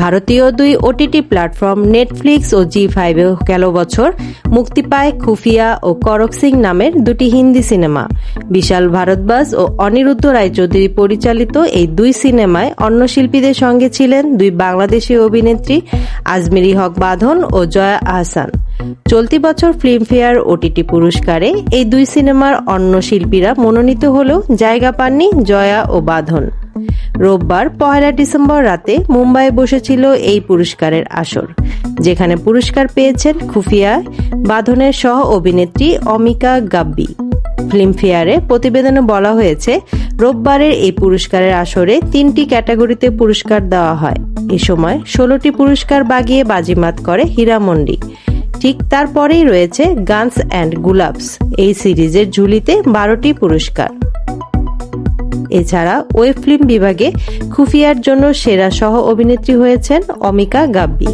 ভারতীয় দুই OTT platform Netflix ও জি ফাইভে গেল বছর মুক্তি পায় খুফিয়া ও করক সিং নামের দুটি হিন্দি সিনেমা। বিশাল ভারতবাস ও অনিরুদ্ধ রায়চৌধুরী পরিচালিত এই দুই সিনেমায় অন্য শিল্পীদের সঙ্গে ছিলেন দুই বাংলাদেশি অভিনেত্রী আজমিরি হক বাঁধন ও জয়া আহসান। চলতি বছর ফিল্মফেয়ার ওটিটি পুরস্কারে এই দুই সিনেমার অন্য শিল্পীরা মনোনীত হলেও জায়গা পাননি জয়া ও বাঁধন। রোববার পহেলা ডিসেম্বর রাতে মুম্বাইয়ে বসেছিল এই পুরস্কারের আসর, যেখানে পুরস্কার পেয়েছেন খুফিয়া, বাঁধনের সহ অভিনেত্রী অমিকা গাব্বি। ফিল্মফেয়ারে প্রতিবেদনে বলা হয়েছে, রোববারের এই পুরস্কারের আসরে তিনটি ক্যাটাগরিতে পুরস্কার দেওয়া হয়। এ সময় ষোলোটি পুরস্কার বাগিয়ে বাজিমাত করে হীরামন্ডি ঠিক তারপরেই রয়েছে গানস অ্যান্ড গুলাবস, এই সিরিজের ঝুলিতে বারোটি পুরস্কার। এছাড়া ওয়েব ফিল্ম বিভাগে খুফিয়ার জন্য সেরা সহ অভিনেত্রী হয়েছেন অমিকা গাব্বি।